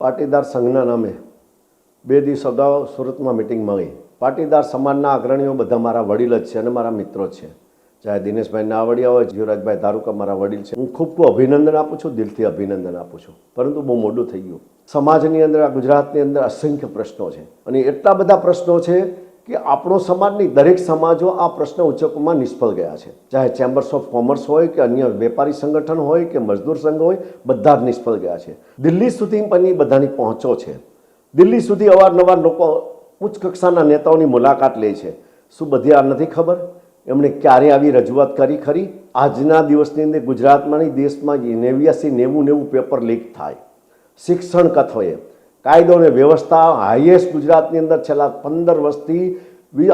પાટીદાર સંઘના નામે બે દિવસ અગાઉ સુરતમાં મિટિંગ મળી પાટીદાર સમાજના અગ્રણીઓ બધા મારા વડીલ જ છે અને મારા મિત્રો છે. ચાહે દિનેશભાઈ નાવડિયા હોય, જીવરાજભાઈ ધારુકા મારા વડીલ છે. હું ખૂબ ખૂબ અભિનંદન આપું છું, દિલથી અભિનંદન આપું છું. પરંતુ બહુ મોડું થઈ ગયું. સમાજની અંદર આ ગુજરાતની અંદર અસંખ્ય પ્રશ્નો છે. અને એટલા બધા પ્રશ્નો છે કે આપણો સમાજની દરેક સમાજો આ પ્રશ્ન ઉચકવામાં નિષ્ફળ ગયા છે. ચાહે ચેમ્બર્સ ઓફ કોમર્સ હોય કે અન્ય વેપારી સંગઠન હોય કે મજદૂર સંઘ હોય, બધા જ નિષ્ફળ ગયા છે. દિલ્હી સુધી પરની બધાની પહોંચો છે. દિલ્હી સુધી અવારનવાર લોકો ઉચ્ચ કક્ષાના નેતાઓની મુલાકાત લે છે. શું બધી આ નથી ખબર? એમણે ક્યારે આવી રજૂઆત કરી ખરી? આજના દિવસની અંદર ગુજરાતમાં દેશમાં નેવ્યાસી નેવું નેવું પેપર લીક થાય. શિક્ષણ કથોએ કાયદો અને વ્યવસ્થા હાઈએસ્ટ ગુજરાતની અંદર છેલ્લા પંદર વર્ષથી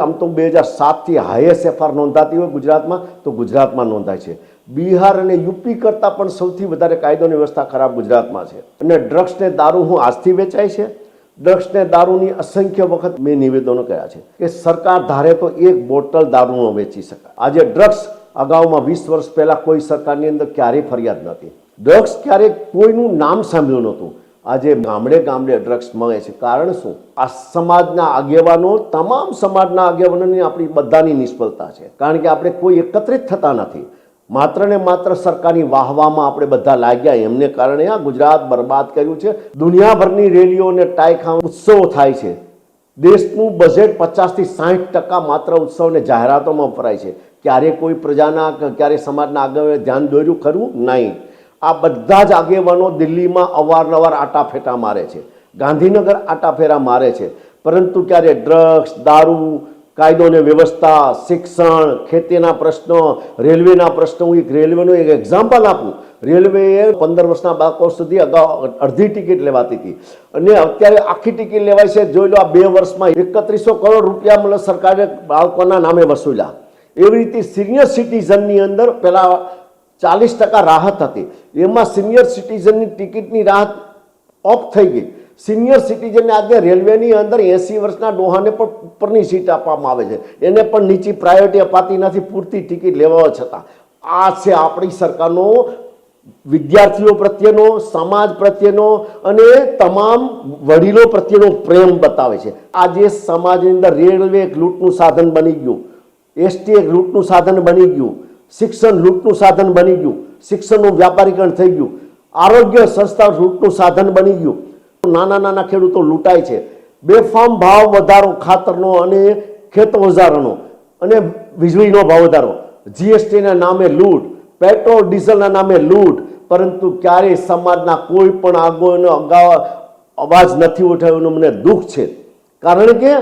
આમ તો બે હજાર સાતથી હાઈએસ્ટ એફઆર નોંધાતી હોય ગુજરાતમાં, તો ગુજરાતમાં નોંધાય છે. બિહાર અને યુપી કરતાં પણ સૌથી વધારે કાયદો અને વ્યવસ્થા ખરાબ ગુજરાતમાં છે. અને ડ્રગ્સને દારૂ હું આજથી વેચાય છે. ડ્રગ્સને દારૂની અસંખ્ય વખત મેં નિવેદનો કર્યા છે કે સરકાર ધારે તો એક બોટલ દારૂ વેચી શકાય. આજે ડ્રગ્સ અગાઉમાં વીસ વર્ષ પહેલાં કોઈ સરકારની અંદર ક્યારેય ફરિયાદ નથી ડ્રગ્સ ક્યારેય કોઈનું નામ સાંભળ્યું નહોતું. આજે ગામડે ગામડે ડ્રગ્સ મળે છે. કારણ શું? આ સમાજના આગેવાનો, તમામ સમાજના આગેવાનોની આપણી બધાની નિષ્ફળતા છે. કારણ કે આપણે કોઈ એકત્રિત થતા નથી. માત્ર ને માત્ર સરકારની વાહવામાં આપણે બધા લાગ્યા. એમને કારણે આ ગુજરાત બરબાદ કર્યું છે. દુનિયાભરની રેલીઓ અને ટાઈખા ઉત્સવો થાય છે. દેશનું બજેટ પચાસથી સાઠ ટકા માત્ર ઉત્સવને જાહેરાતોમાં વપરાય છે. ક્યારે કોઈ પ્રજાના, ક્યારે સમાજના આગળ ધ્યાન દોર્યું ખરું? નહીં. આ બધા જ આગેવાનો દિલ્હીમાં અવારનવાર આટાફેટા મારે છે. ગાંધીનગર આટાફેરા મારે છે. પરંતુ ક્યારે ડ્રગ્સ, દારૂ, કાયદો અને વ્યવસ્થા, શિક્ષણ, ખેતીના પ્રશ્નો, રેલવેના પ્રશ્નો, હું એક રેલવેનું એક એક્ઝામ્પલ આપું. રેલવેએ પંદર વર્ષના બાળકો સુધી અગાઉ અડધી ટિકિટ લેવાતી હતી. અને અત્યારે આખી ટિકિટ લેવાય છે. જોઈ લો આ બે વર્ષમાં એકત્રીસો કરોડ રૂપિયા મતલબ સરકારે બાળકોના નામે વસૂલ્યા એવી રીતે સિનિયર સિટીઝનની અંદર પેલા ચાલીસ ટકા રાહત હતી. એમાં સિનિયર સિટીઝનની ટિકિટની રાહત ઓફ થઈ ગઈ. સિનિયર સિટીઝનને આજે રેલવેની અંદર એંસી વર્ષના ડોહાને પણ ઉપરની સીટ આપવામાં આવે છે. એને પણ નીચી પ્રાયોરિટી અપાતી નથી, પૂરતી ટિકિટ લેવા છતાં. આ છે આપણી સરકારનો, વિદ્યાર્થીઓ પ્રત્યેનો, સમાજ પ્રત્યેનો અને તમામ વડીલો પ્રત્યેનો પ્રેમ બતાવે છે. આજે સમાજની અંદર રેલવે એક લૂંટનું સાધન બની ગયું. એસટી એક લૂંટનું સાધન બની ગયું. શિક્ષણ લૂંટનું સાધન બની ગયું. શિક્ષણનું વ્યાપારીકરણ થઈ ગયું. આરોગ્ય સંસ્થા લૂંટનું સાધન બની ગયું. નાના નાના ખેડૂતો લૂંટાય છે. બેફામ ભાવ વધારો ખાતરનો અને ખેત ઓજારોનો અને વીજળીનો ભાવ વધારો. જીએસટીના નામે લૂંટ, પેટ્રોલ, ડીઝલના નામે લૂંટ, પરંતુ ક્યારેય સમાજના કોઈ પણ આગોનો અગાઉ અવાજ નથી ઉઠાવ્યો એનું મને દુઃખ છે. કારણ કે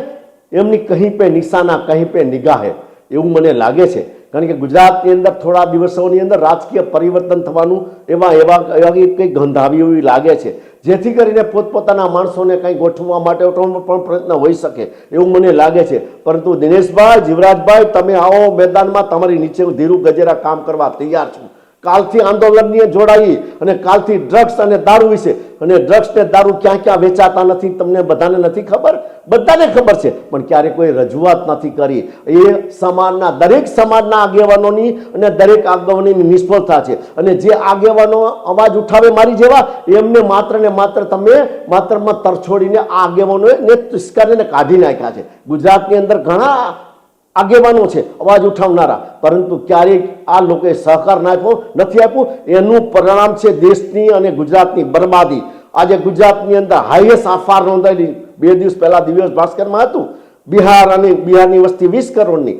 એમની કહી પે નિશાના કહી પે નિગાહે. એવું મને લાગે છે. કારણ કે ગુજરાતની અંદર થોડા દિવસોની અંદર રાજકીય પરિવર્તન થવાનું એવા એવા એવા કંઈ ગંધ આવી એવી લાગે છે. જેથી કરીને પોતપોતાના માણસોને કંઈ ગોઠવવા માટે પણ પ્રયત્ન હોઈ શકે એવું મને લાગે છે. પરંતુ દિનેશભાઈ, જીવરાજભાઈ, તમે આવો મેદાનમાં તમારી નીચે ધીરુ ગજેરા કામ કરવા તૈયાર છું. કાલથી આંદોલનની જોડાઈ અને કાલથી ડ્રગ્સ અને દારૂ વિશે. અને ડ્રગ્સ ને દારૂ ક્યાં ક્યાં વેચાતા નથી તમને બધાને નથી ખબર? બધાને ખબર છે. પણ ક્યારે કોઈ રજૂઆત નથી કરી. એ સમાજના, દરેક સમાજના આગેવાનોની અને દરેક આગેવાનોની નિષ્ફળતા છે. અને જે આગેવાનો અવાજ ઉઠાવે મારી જેવા, એમને માત્ર ને માત્ર તમે માત્રમાં તરછોડીને આ આગેવાનોએ ને તિસ્કારીને કાઢી નાખ્યા છે. ગુજરાતની અંદર ઘણા આગેવાનો છે, અવાજ ઉઠાવનારા. પરંતુ ક્યારેય આ લોકોએ સહકાર નાખ્યો નથી આપ્યું. એનું પરિણામ છે દેશની અને ગુજરાતની બરબાદી. આજે ગુજરાતની અંદર હાઈએસ્ટ આફાર નોંધાયેલી બે દિવસ પહેલાં દિવસ ભાસ્કરમાં હતું. બિહાર અને બિહારની વસ્તી વીસ કરોડની,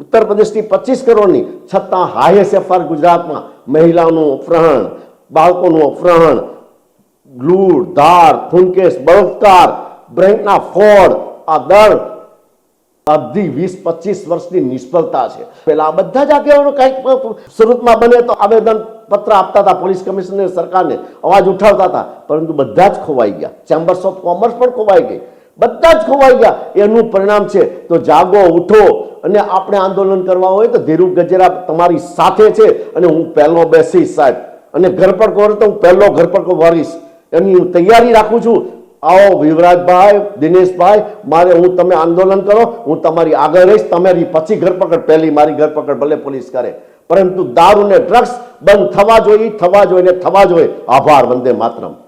ઉત્તર પ્રદેશની પચીસ કરોડની. છતાં હાઈએસ્ટ એફઆર ગુજરાતમાં મહિલાઓનું અપહરણ, બાળકોનું અપહરણ લૂડ ધાર ફૂનકેસ બળાત્કાર, બ્રેન્કના ફોડ આ દર અડધી, વીસ, પચીસ વર્ષની નિષ્ફળતા છે. પેલા બધા જ આગેવાનો કંઈક સુરતમાં બને તો આવેદન પત્ર આપતા હતા, પોલીસ કમિશનર સરકારને અવાજ ઉઠાવતા હતા. પરંતુ બધા જ ખોવાઈ ગયા. ચેમ્બર્સ ઓફ કોમર્સ પણ ખોવાઈ ગઈ. બધા જ ખોવાઈ ગયા. એનું પરિણામ છે તો જાગો, ઉઠો અને આપણે આંદોલન કરવા હોય તો ધીરુ ગજેરા તમારી સાથે છે અને હું પહેલો બેસીશ સાહેબ. અને ઘર પર તો હું પહેલો ઘર પર એની હું તૈયારી રાખું છું. આવો વિવરાજભાઈ દિનેશભાઈ મારે હું તમે આંદોલન કરો, હું તમારી આગળ રહીશ, તમારી પછી ધરપકડ પહેલી મારી ધરપકડ ભલે પોલીસ કરે. પરંતુ દારૂ ને ડ્રગ્સ બંધ થવા જોઈએ થવા જોઈએ થવા જોઈએ. આભાર, વંદે માતરમ.